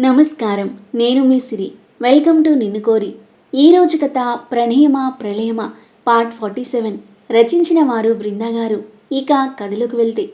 నమస్కారం. నేను మీ సిరి. Welcome to నిన్ను కోరి. ఈరోజు కథ ప్రణయమ ప్రళయమ? Part forty seven. రచించిన వారు బృందాగారు ఇక కథలోకి వెళ్తే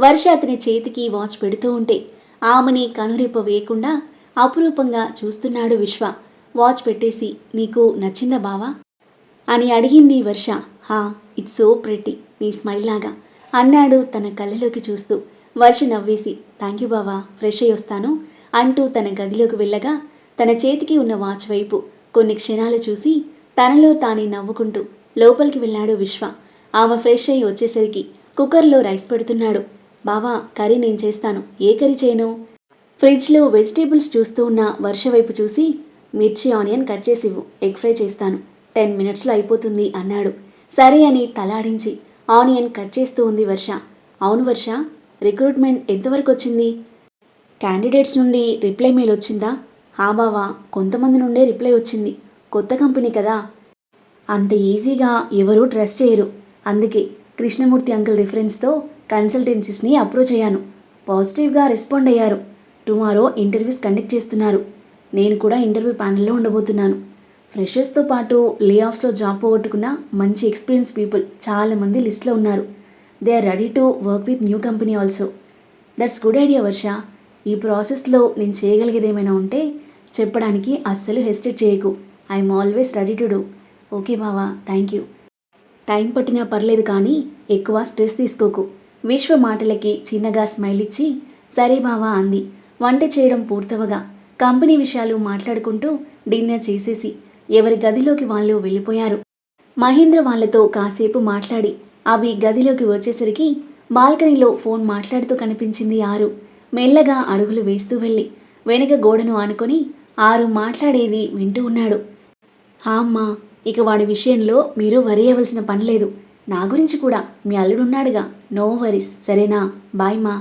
వర్ష అతని చేతికి వాచ్ పెడుతూ ఉంటే ఆమెని కనురెప్ప వేయకుండా అపురూపంగా చూస్తున్నాడు విశ్వ. వాచ్ పెట్టేసి నీకు నచ్చిందా బావా? అని అడిగింది వర్ష. హా ఇట్స్ సో ప్రెట్టి నీ స్మైల్ లాగా అన్నాడు తన కళ్ళలోకి చూస్తూ. వర్ష నవ్వేసి థ్యాంక్ యూ బావా ఫ్రెష్ అయ్యి వస్తాను అంటూ తన గదిలోకి వెళ్ళగా తన చేతికి ఉన్న వాచ్ వైపు కొన్ని క్షణాలు చూసి తనలో తానే నవ్వుకుంటూ లోపలికి వెళ్ళాడు విశ్వ. ఆమె ఫ్రెష్ అయ్యి వచ్చేసరికి కుక్కర్లో రైస్ పెడుతున్నాడు. బావా కర్రీ నేను చేస్తాను. ఏ కర్రీ చేయను? ఫ్రిడ్జ్లో వెజిటేబుల్స్ చూస్తూ ఉన్న వర్ష వైపు చూసి మిర్చి ఆనియన్ కట్ చేసివ్వు ఎగ్ ఫ్రై చేస్తాను. టెన్ మినిట్స్లో అయిపోతుంది అన్నాడు. సరే అని తలాడించి ఆనియన్ కట్ చేస్తూ ఉంది వర్ష. అవును వర్ష. రిక్రూట్మెంట్ ఎంతవరకు వచ్చింది? క్యాండిడేట్స్ నుండి రిప్లై మెయిల్ వచ్చిందా? హా బావా కొంతమంది నుండే రిప్లై వచ్చింది. కొత్త కంపెనీ కదా. అంత ఈజీగా ఎవరూ ట్రస్ట్ చేయరు. అందుకే కృష్ణమూర్తి అంకుల్ రిఫరెన్స్తో కన్సల్టెన్సీస్ని అప్రోచ్ అయ్యాను పాజిటివ్గా రెస్పాండ్ అయ్యారు. టుమారో ఇంటర్వ్యూస్ కండక్ట్ చేస్తున్నారు. నేను కూడా ఇంటర్వ్యూ ప్యానెల్లో ఉండబోతున్నాను. ఫ్రెషర్స్తో పాటు లే ఆఫ్స్లో జాబ్ పోగొట్టుకున్న మంచి ఎక్స్పీరియన్స్ పీపుల్ చాలామంది లిస్ట్లో ఉన్నారు. They are ready to work with new company also that's good idea Varsha ఈ ప్రాసెస్లో నేను చేయగలిగేది ఏమైనా ఉంటే చెప్పడానికి అస్సలు హెసిటేట్ చేయకు. I'm always ready to do okay బావా థ్యాంక్ యూ టైం పట్టినా పర్లేదు కానీ ఎక్కువ స్ట్రెస్ తీసుకోకు. విశ్వ మాటలకి చిన్నగా స్మైల్ ఇచ్చి సరే బావా అంది. వంట చేయడం పూర్తవగా కంపెనీ విషయాలు మాట్లాడుకుంటూ డిన్నర్ చేసేసి ఎవరి గదిలోకి వాళ్ళు వెళ్ళిపోయారు. మహేంద్ర వాళ్ళతో కాసేపు మాట్లాడి అవి గదిలోకి వచ్చేసరికి బాల్కనీలో ఫోన్ మాట్లాడుతూ కనిపించింది ఆరు. మెల్లగా అడుగులు వేస్తూ వెళ్ళి వెనుక గోడను ఆనుకొని ఆరు మాట్లాడేది వింటూ ఉన్నాడు. అమ్మా ఇక వాడి విషయంలో మీరు వరి అవ్వాల్సిన పని లేదు. నా గురించి కూడా మీ అల్లుడున్నాడుగా. No worries. సరేనా? బాయ్ మా.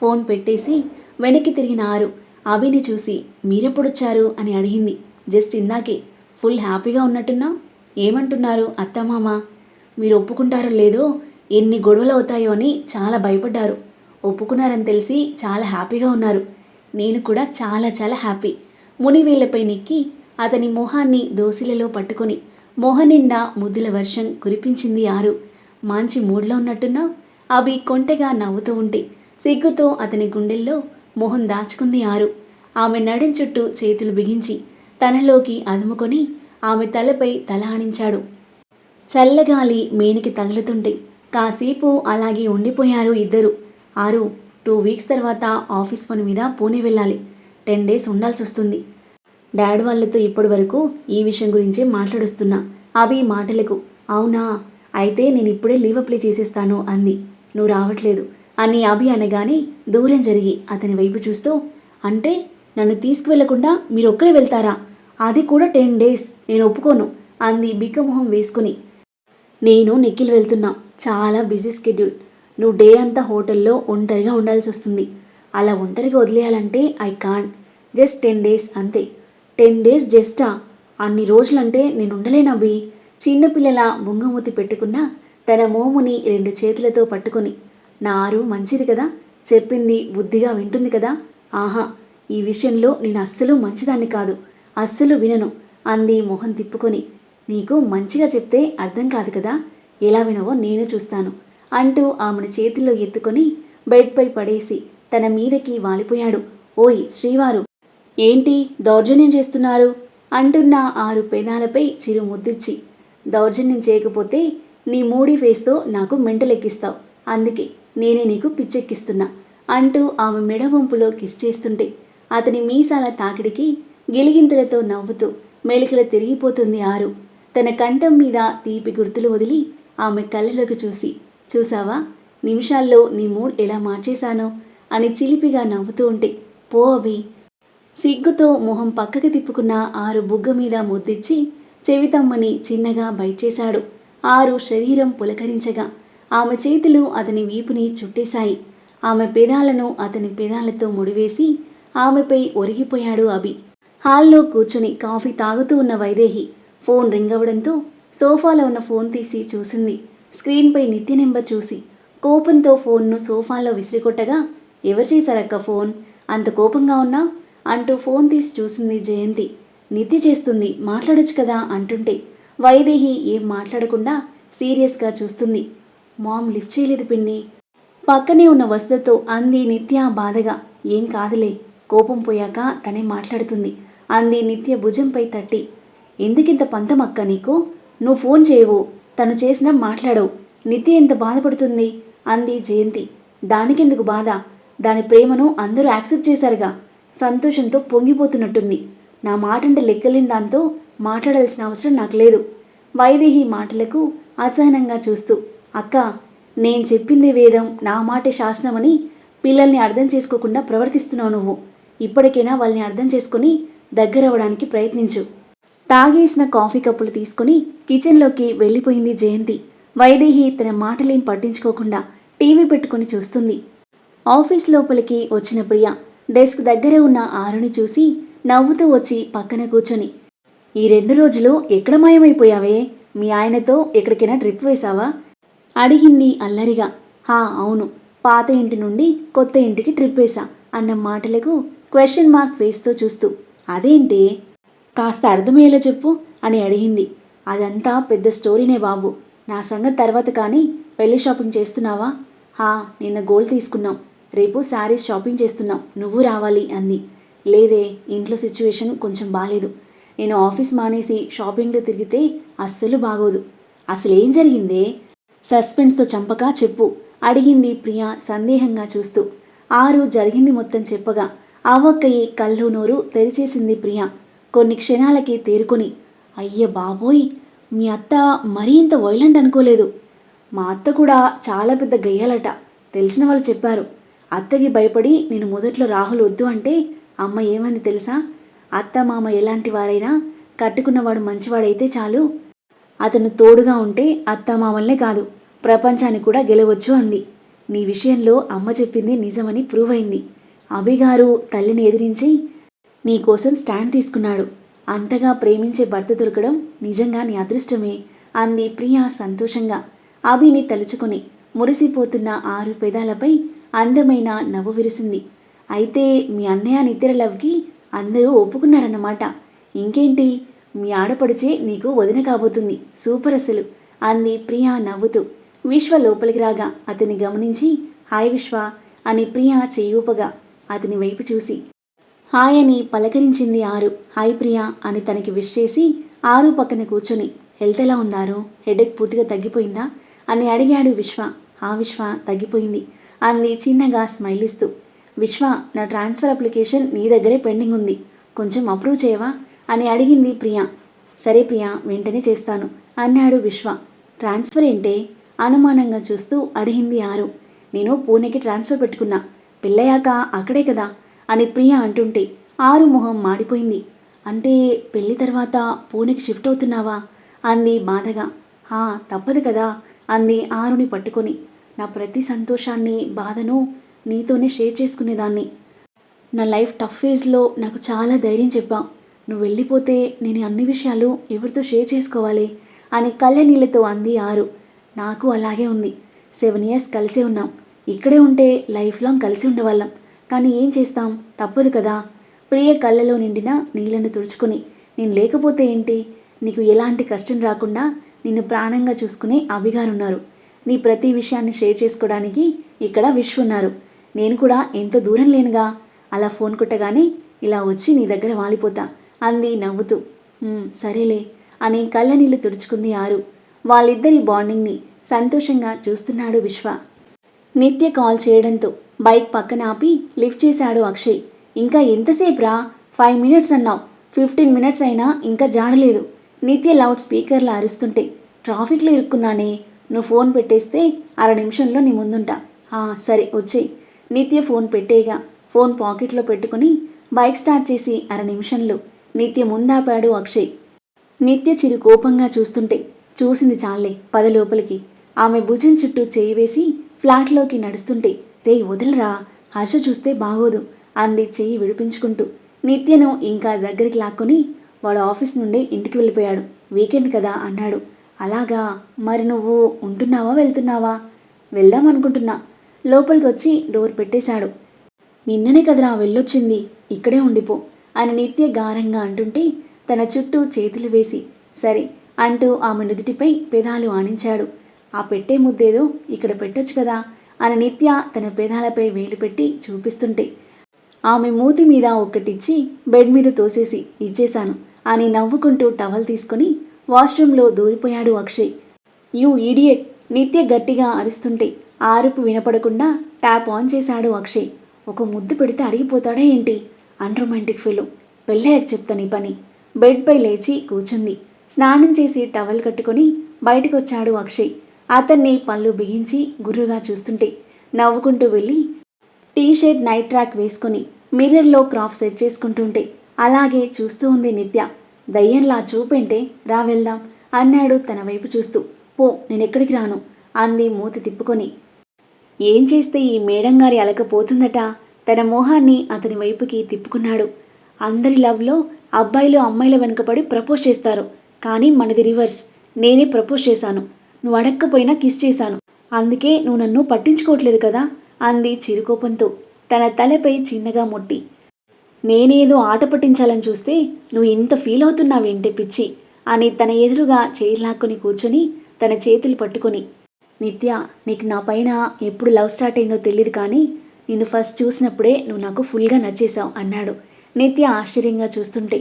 ఫోన్ పెట్టేసి వెనక్కి తిరిగిన ఆరు అభిని చూసి మీరెప్పుడొచ్చారు? అని అడిగింది. జస్ట్ ఇందాకే. ఫుల్ హ్యాపీగా ఉన్నట్టున్నా ఏమంటున్నారు? అత్తమామ మీరు ఒప్పుకుంటారో లేదో ఎన్ని గొడవలు అవుతాయో అని చాలా భయపడ్డారు. ఒప్పుకున్నారని తెలిసి చాలా హ్యాపీగా ఉన్నారు. నేను కూడా చాలా చాలా హ్యాపీ. మునివేళ్ళపై నెక్కి అతని మొహాన్ని దోసిలలో పట్టుకొని మొహనిండా ముద్దుల వర్షం కురిపించింది ఆరు. మంచి మూడ్లో ఉన్నట్టున్నా అవి కొంటెగా నవ్వుతూ ఉంటే సిగ్గుతో అతని గుండెల్లో మొహం దాచుకుంది ఆరు. ఆమె నడిం చుట్టూ చేతులు బిగించి తనలోకి అదుముకొని ఆమె తలపై తల ఆనించాడు. చల్లగాలి మేనికి తగులుతుంటే కాసేపు అలాగే ఉండిపోయారు ఇద్దరు. ఆరు టూ వీక్స్ తర్వాత ఆఫీస్ పని మీద పూణే వెళ్ళాలి. టెన్ డేస్ ఉండాల్సి వస్తుంది. డాడ్ వాళ్ళతో ఇప్పటి వరకు ఈ విషయం గురించి మాట్లాడుస్తున్నా. అభి మాటలకు అవునా? అయితే నేను ఇప్పుడే లీవ్ అప్లై చేసేస్తాను అంది. నువ్వు రావట్లేదు. అని అభి అనగానే దూరం జరిగి అతని వైపు చూస్తూ అంటే నన్ను తీసుకువెళ్ళకుండా మీరు ఒక్కరే వెళ్తారా? అది కూడా టెన్ డేస్. నేను ఒప్పుకోను అంది బిక్కమొహం వేసుకుని. నేను నిఖిల్ వెళ్తున్నా. చాలా బిజీ స్కెడ్యూల్. నువ్వు డే అంతా హోటల్లో ఒంటరిగా ఉండాల్సి వస్తుంది. అలా ఒంటరిగా వదిలేయాలంటే I can't. Just ten days అంతే. టెన్ డేస్ జస్టా? అన్ని రోజులంటే నేను ఉండలేనబి చిన్నపిల్లల బొంగమూతి పెట్టుకున్న తన మోముని రెండు చేతులతో పట్టుకొని. నారు మంచిది కదా? చెప్పింది బుద్ధిగా వింటుంది కదా? ఆహా ఈ విషయంలో నేను అస్సలు మంచిదాన్ని కాదు. అస్సలు వినను. అంది మొహం తిప్పుకొని. నీకు మంచిగా చెప్తే అర్థం కాదు కదా? ఎలా వినవో నేను చూస్తాను అంటూ ఆమెను చేతిలో ఎత్తుకొని బెడ్పై పడేసి తన మీదకి వాలిపోయాడు. ఓయ్ శ్రీవారు! ఏంటి దౌర్జన్యం చేస్తున్నారు? అంటున్న ఆరు పెదాలపై చిరు ముద్దిచ్చి. దౌర్జన్యం చేయకపోతే నీ మూడీ ఫేస్తో నాకు మెంటలెక్కిస్తావు. అందుకే నేనే నీకు పిచ్చెక్కిస్తున్నా అంటూ ఆమె మెడ వంపులో కిస్ చేస్తుంటే అతని మీసాల తాకిడికి గిలిగింతలతో నవ్వుతూ మెలికల తిరిగిపోతుంది ఆరు. తన కంఠం మీద తీపి గుర్తులు వదిలి ఆమె కళ్ళలోకి చూసి చూసావా? నిమిషాల్లో నీ మూడ్ ఎలా మార్చేశానో? అని చిలిపిగా నవ్వుతూ ఉంటే పో అభి. సిగ్గుతో మొహం పక్కకి తిప్పుకున్న ఆరు బుగ్గ మీద ముద్దిచ్చి చెవితమ్మని చిన్నగా బైట్ చేశాడు. ఆరు శరీరం పులకరించగా ఆమె చేతులు అతని వీపుని చుట్టేశాయి. ఆమె పెదాలను అతని పెదాలతో ముడివేసి ఆమెపై ఒరిగిపోయాడు అభి. హాల్లో కూర్చుని కాఫీ తాగుతూ ఉన్న వైదేహి ఫోన్ రింగ్ అవ్వడంతో సోఫాలో ఉన్న ఫోన్ తీసి చూసింది. స్క్రీన్పై నిత్య నెంబర్ చూసి కోపంతో ఫోన్ను సోఫాలో విసిరికొట్టగా ఎవరు చేశారక్క ఫోన్? అంత కోపంగా ఉన్నా? అంటూ ఫోన్ తీసి చూసింది జయంతి. నిత్య చేస్తుంది మాట్లాడొచ్చు కదా అంటుంటే వైదేహి ఏం మాట్లాడకుండా సీరియస్గా చూస్తుంది. మామ్ లిఫ్ట్ చేయలేదు పిన్ని. పక్కనే ఉన్న వస్తుతో అంది నిత్య బాధగా. ఏం కాదులే కోపం పోయాక తనే మాట్లాడుతుంది అంది నిత్య భుజంపై తట్టి. ఎందుకింత పంతం అక్క నీకు? నువ్వు ఫోన్ చేయవు తను చేసినా మాట్లాడవు. నిత్య ఎంత బాధపడుతుంది? అంది జయంతి. దానికెందుకు బాధ? దాని ప్రేమను అందరూ యాక్సెప్ట్ చేశారుగా. సంతోషంతో పొంగిపోతున్నట్టుంది. నా మాటంటే లెక్కలేని దాంతో మాట్లాడాల్సిన అవసరం నాకు లేదు. వైదేహి మాటలకు అసహనంగా చూస్తూ అక్క నేను చెప్పింది వేదం నా మాటే శాసనమని పిల్లల్ని అర్థం చేసుకోకుండా ప్రవర్తిస్తున్నావు నువ్వు. ఇప్పటికైనా వాళ్ళని అర్థం చేసుకుని దగ్గరవ్వడానికి ప్రయత్నించు. తాగేసిన కాఫీ కప్పులు తీసుకుని కిచెన్లోకి వెళ్ళిపోయింది జయంతి. వైదేహి తన మాటలేం పట్టించుకోకుండా టీవీ పెట్టుకుని చూస్తుంది. ఆఫీస్ లోపలికి వచ్చిన ప్రియ డెస్క్ దగ్గరే ఉన్న ఆరుని చూసి నవ్వుతూ వచ్చి పక్కన కూర్చొని ఈ రెండు రోజులు ఎక్కడ మాయమైపోయావే? మీ ఆయనతో ఎక్కడికైనా ట్రిప్ వేశావా? అడిగింది అల్లరిగా. హా అవును. పాత ఇంటి నుండి కొత్త ఇంటికి ట్రిప్ వేశా అన్న మాటలకు క్వశ్చన్ మార్క్ వేస్తూ చూస్తూ అదేంటి? కాస్త అర్థమయ్యేలా చెప్పు అని అడిగింది. అదంతా పెద్ద స్టోరీనే బాబు. నా సంగతి తర్వాత కానీ పెళ్ళి షాపింగ్ చేస్తున్నావా? హా నిన్న గోల్డ్ తీసుకున్నాం. రేపు శారీస్ షాపింగ్ చేస్తున్నాం. నువ్వు రావాలి అంది. లేదే ఇంట్లో సిచ్యువేషన్ కొంచెం బాగాలేదు నేను ఆఫీస్ మానేసి షాపింగ్లో తిరిగితే అస్సలు బాగోదు. అసలు ఏం జరిగిందే? సస్పెన్స్తో చంపక చెప్పు అడిగింది ప్రియా సందేహంగా చూస్తూ. ఆరు జరిగింది మొత్తం చెప్పగా. అవ్వక్కయి కళ్ళు నోరు తెరిచేసింది ప్రియా. కొన్ని క్షణాలకి తేరుకొని అయ్య బాబోయ్ మీ అత్త మరీ ఇంత వైలెంట్ అనుకోలేదు. మా అత్త కూడా చాలా పెద్ద గయ్యాలట తెలిసిన వాళ్ళు చెప్పారు. అత్తకి భయపడి నేను మొదట్లో రాహుల్ వద్దు అంటే అమ్మ ఏమంది తెలుసా? అత్త మామ ఎలాంటి వారైనా కట్టుకున్నవాడు మంచివాడైతే చాలు. అతను తోడుగా ఉంటే అత్త మామల్నే కాదు ప్రపంచాన్ని కూడా గెలవచ్చు అంది. నీ విషయంలో అమ్మ చెప్పింది నిజమని ప్రూవ్ అయింది. అభిగారు తల్లిని ఎదిరించి నీకోసం స్టాండ్ తీసుకున్నాడు. అంతగా ప్రేమించే భర్త దొరకడం నిజంగా నీ అదృష్టమే అంది ప్రియ సంతోషంగా. అభిని తలుచుకొని మురిసిపోతున్న ఆరు పెదాలపై అందమైన నవ్వు విరిసింది. అయితే మీ అన్నయ్య నిద్ర లవ్కి అందరూ ఒప్పుకున్నారన్నమాట. ఇంకేంటి? మీ ఆడపడిచే నీకు వదిన కాబోతుంది. సూపర్ అసలు అంది ప్రియా నవ్వుతూ. విశ్వ లోపలికి రాగా అతన్ని గమనించి హాయ్ విశ్వ అని ప్రియా చేయూపగా అతని వైపు చూసి. హాయ్ అని పలకరించింది ఆరు. హాయ్ ప్రియా అని తనకి విష్ చేసి ఆరు పక్కన కూర్చొని హెల్త్ ఎలా ఉందారు హెడేక్ పూర్తిగా తగ్గిపోయిందా? అని అడిగాడు విశ్వ. ఆ విశ్వ తగ్గిపోయింది. అంది చిన్నగా స్మైల్ ఇస్తూ విశ్వ నా ట్రాన్స్ఫర్ అప్లికేషన్ నీ దగ్గరే పెండింగ్ ఉంది. కొంచెం అప్రూవ్ చేయవా? అని అడిగింది ప్రియా. సరే ప్రియా వెంటనే చేస్తాను అన్నాడు విశ్వ. ట్రాన్స్ఫర్ ఏంటే? అనుమానంగా చూస్తూ అడిగింది ఆరు. నేను పూణేకి ట్రాన్స్ఫర్ పెట్టుకున్నా. పెళ్ళయ్యాక అక్కడే కదా. అని ప్రియ అంటుంటే ఆరు మొహం మాడిపోయింది. అంటే పెళ్ళి తర్వాత పూణెకి షిఫ్ట్ అవుతున్నావా? అంది బాధగా. హా తప్పదు కదా అంది ఆరుని పట్టుకొని. నా ప్రతి సంతోషాన్ని బాధను నీతోనే షేర్ చేసుకునేదాన్ని. నా లైఫ్ టఫ్ ఫేజ్లో నాకు చాలా ధైర్యం చెప్పా. నువ్వు వెళ్ళిపోతే నేను అన్ని విషయాలు ఎవరితో షేర్ చేసుకోవాలి? అని కళ్ళనీళ్ళతో అంది ఆరు. నాకు అలాగే ఉంది. సెవెన్ ఇయర్స్ కలిసే ఉన్నాం. ఇక్కడే ఉంటే లైఫ్ లాంగ్ కలిసి ఉండేవాళ్ళం. కానీ ఏం చేస్తాం? తప్పదు కదా. ప్రియ కళ్ళలో నిండిన నీళ్ళను తుడుచుకుని నేను లేకపోతే ఏంటి? నీకు ఎలాంటి కష్టం రాకుండా నిన్ను ప్రాణంగా చూసుకునే అభిగారున్నారు నీ ప్రతి విషయాన్ని షేర్ చేసుకోవడానికి ఇక్కడ విష్ ఉన్నారు. నేను కూడా ఎంత దూరం లేనుగా? అలా ఫోన్ కొట్టగానే ఇలా వచ్చి నీ దగ్గర వాలిపోతా అంది నవ్వుతూ. సరేలే అని కళ్ళ నీళ్ళు తుడుచుకుంది ఆరు. వాళ్ళిద్దరి బాండింగ్ని సంతోషంగా చూస్తున్నాడు విశ్వ. నిత్య కాల్ చేయడంతో బైక్ పక్కన ఆపి లిఫ్ట్ చేశాడు అక్షయ్. ఇంకా ఎంతసేపు రా? ఫైవ్ మినిట్స్ అన్నావు. ఫిఫ్టీన్ మినిట్స్ అయినా ఇంకా జాడలేదు నిత్య లౌడ్ స్పీకర్లు అరుస్తుంటే ట్రాఫిక్లో ఇరుక్కున్నానే. నువ్వు ఫోన్ పెట్టేస్తే అర నిమిషంలో నీ ముందుంటా. "ఆ, సరే వచ్చేయ్. నిత్య ఫోన్ పెట్టేగా. ఫోన్ పాకెట్లో పెట్టుకుని బైక్ స్టార్ట్ చేసి అర నిమిషంలో నిత్య ముందాపాడు అక్షయ్. నిత్య చిరు కోపంగా చూస్తుంటే చూసింది చాలే పద లోపలికి. ఆమె భుజం చుట్టూ చేయి వేసి ఫ్లాట్లోకి నడుస్తుంటే రే వదిలరా. హర్ష చూస్తే బాగోదు. అంది చెయ్యి విడిపించుకుంటూ. నిత్యను ఇంకా దగ్గరికి లాక్కొని వాడు ఆఫీస్ నుండి ఇంటికి వెళ్ళిపోయాడు. వీకెండ్ కదా అన్నాడు. అలాగా? మరి నువ్వు ఉంటున్నావా వెళ్తున్నావా? వెళ్దాం అనుకుంటున్నా. లోపలికి వచ్చి డోర్ పెట్టేశాడు. నిన్ననే కదరా వెళ్ళొచ్చింది. ఇక్కడే ఉండిపో అని నిత్య గారంగా అంటుంటే తన చుట్టూ చేతులు వేసి సరే అంటూ ఆమె నుదుటిపై పెదాలు ఆనించాడు. ఆ పెట్టే ముద్దేదో ఇక్కడ పెట్టొచ్చు కదా. అని నిత్య తన పెదాలపై వేలు పెట్టి చూపిస్తుంటే ఆమె మూతి మీద ఒక్కటిచ్చి బెడ్ మీద తోసేసి ఇచ్చేశాను అని నవ్వుకుంటూ టవల్ తీసుకొని వాష్రూంలో దూరిపోయాడు అక్షయ్. యూ ఈడియట్ నిత్య గట్టిగా అరుస్తుంటే ఆరుపు వినపడకుండా ట్యాప్ ఆన్ చేశాడు అక్షయ్. ఒక ముద్దు పెడితే అరిగిపోతాడా ఏంటి? అన్రొమాంటిక్ ఫీలో. పెళ్ళాక చెప్తా నీ పని. బెడ్పై లేచి కూర్చుంది. స్నానం చేసి టవల్ కట్టుకొని బయటకొచ్చాడు అక్షయ్. అతన్ని పళ్ళు బిగించి గుర్రుగా చూస్తుంటే నవ్వుకుంటూ వెళ్ళి టీ షర్ట్ నైట్ ట్రాక్ వేసుకొని మిర్రర్లో క్రాప్ సెట్ చేసుకుంటుంటే అలాగే చూస్తూ ఉంది నిత్య. దయ్యంలా చూపెంటే రా వెళ్దాం అన్నాడు తన వైపు చూస్తూ. పో నేను ఎక్కడికి రాను అంది మూతి తిప్పుకొని. ఏం చేస్తే ఈ మేడం గారి అలకపోతుందట? తన మోహాన్ని అతని వైపుకి తిప్పుకున్నాడు. అందరి లవ్లో అబ్బాయిలు అమ్మాయిల వెనుకపడి ప్రపోజ్ చేస్తారు కానీ మనది రివర్స్. నేనే ప్రపోజ్ చేశాను. నువ్వు అడక్కపోయినా కిస్ చేశాను. అందుకే నువ్వు నన్ను పట్టించుకోవట్లేదు కదా? అంది చిరుకోపంతో. తన తలపై చిన్నగా ముట్టి. నేనేదో ఆట పట్టించాలని చూస్తే నువ్వు ఇంత ఫీల్ అవుతున్నావేంటే పిచ్చి? అని తన ఎదురుగా చేయి లాక్కొని కూర్చొని తన చేతులు పట్టుకొని. నిత్య నీకు నా పైన ఎప్పుడు లవ్ స్టార్ట్ అయిందో తెలియదు కానీ నిన్ను ఫస్ట్ చూసినప్పుడే నువ్వు నాకు ఫుల్గా నచ్చేశావు అన్నాడు. నిత్య ఆశ్చర్యంగా చూస్తుంటే.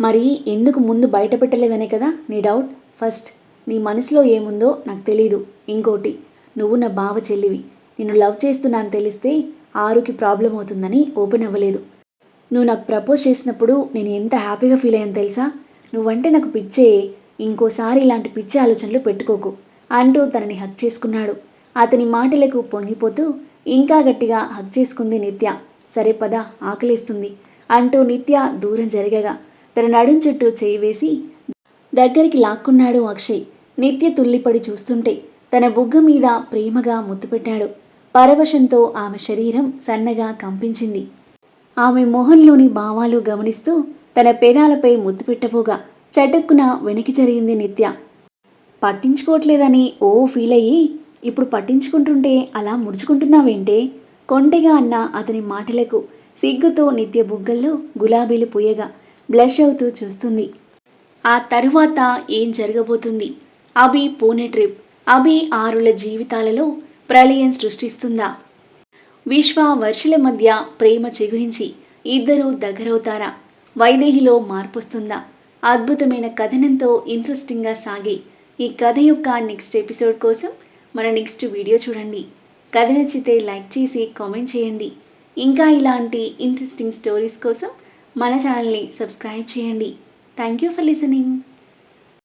మరి ఎందుకు ముందు బయట పెట్టలేదనే కదా నీ డౌట్? ఫస్ట్ నీ మనసులో ఏముందో నాకు తెలీదు. ఇంకోటి నువ్వు నా బావ చెల్లివి. నిన్ను లవ్ చేస్తున్నాను తెలిస్తే ఆరుకి ప్రాబ్లం అవుతుందని ఓపెన్ అవ్వలేదు. నువ్వు నాకు ప్రపోజ్ చేసినప్పుడు నేను ఎంత హ్యాపీగా ఫీల్ అయ్యాను తెలుసా? నువ్వంటే నాకు పిచ్చే ఇంకోసారి ఇలాంటి పిచ్చి ఆలోచనలు పెట్టుకోకు అంటూ తనని హక్ చేసుకున్నాడు. అతని మాటలకు పొంగిపోతూ ఇంకా గట్టిగా హక్ చేసుకుంది నిత్య. సరే పద ఆకలిస్తుంది అంటూ నిత్య దూరం జరగగా తన నడుం చుట్టూ చేయి వేసి దగ్గరికి లాక్కున్నాడు అక్షయ్. నిత్య తుల్లిపడి చూస్తుంటే తన బుగ్గ మీద ప్రేమగా ముద్దు పెట్టాడు. పరవశంతో ఆమె శరీరం సన్నగా కంపించింది. ఆమె మొహంలోని భావాలు గమనిస్తూ తన పేదాలపై ముద్దు పెట్టబోగా చటుక్కున వెనక్కి జరిగింది నిత్య. పట్టించుకోవట్లేదని ఓ ఫీల్ అయ్యి ఇప్పుడు పట్టించుకుంటుంటే అలా ముడుచుకుంటున్నావేంటే? కొంటెగా అన్న అతని మాటలకు సిగ్గుతో నిత్య బుగ్గల్లో గులాబీలు పూయగా బ్లష్ అవుతూ చూస్తుంది. ఆ తరువాత ఏం జరగబోతుంది? అభి పూణే ట్రిప్. అభి ఆరుల జీవితాలలో ప్రళయం సృష్టిస్తుందా? విశ్వ వర్షుల మధ్య ప్రేమ చిగురించి ఇద్దరూ దగ్గరవుతారా? వైదేహిలో మార్పొస్తుందా? అద్భుతమైన కథనంతో ఇంట్రెస్టింగ్గా సాగే ఈ కథ యొక్క నెక్స్ట్ ఎపిసోడ్ కోసం మన నెక్స్ట్ వీడియో చూడండి. కథ నచ్చితే లైక్ చేసి కామెంట్ చేయండి. ఇంకా ఇలాంటి ఇంట్రెస్టింగ్ స్టోరీస్ కోసం మన ఛానల్ని సబ్స్క్రైబ్ చేయండి. Thank you for listening.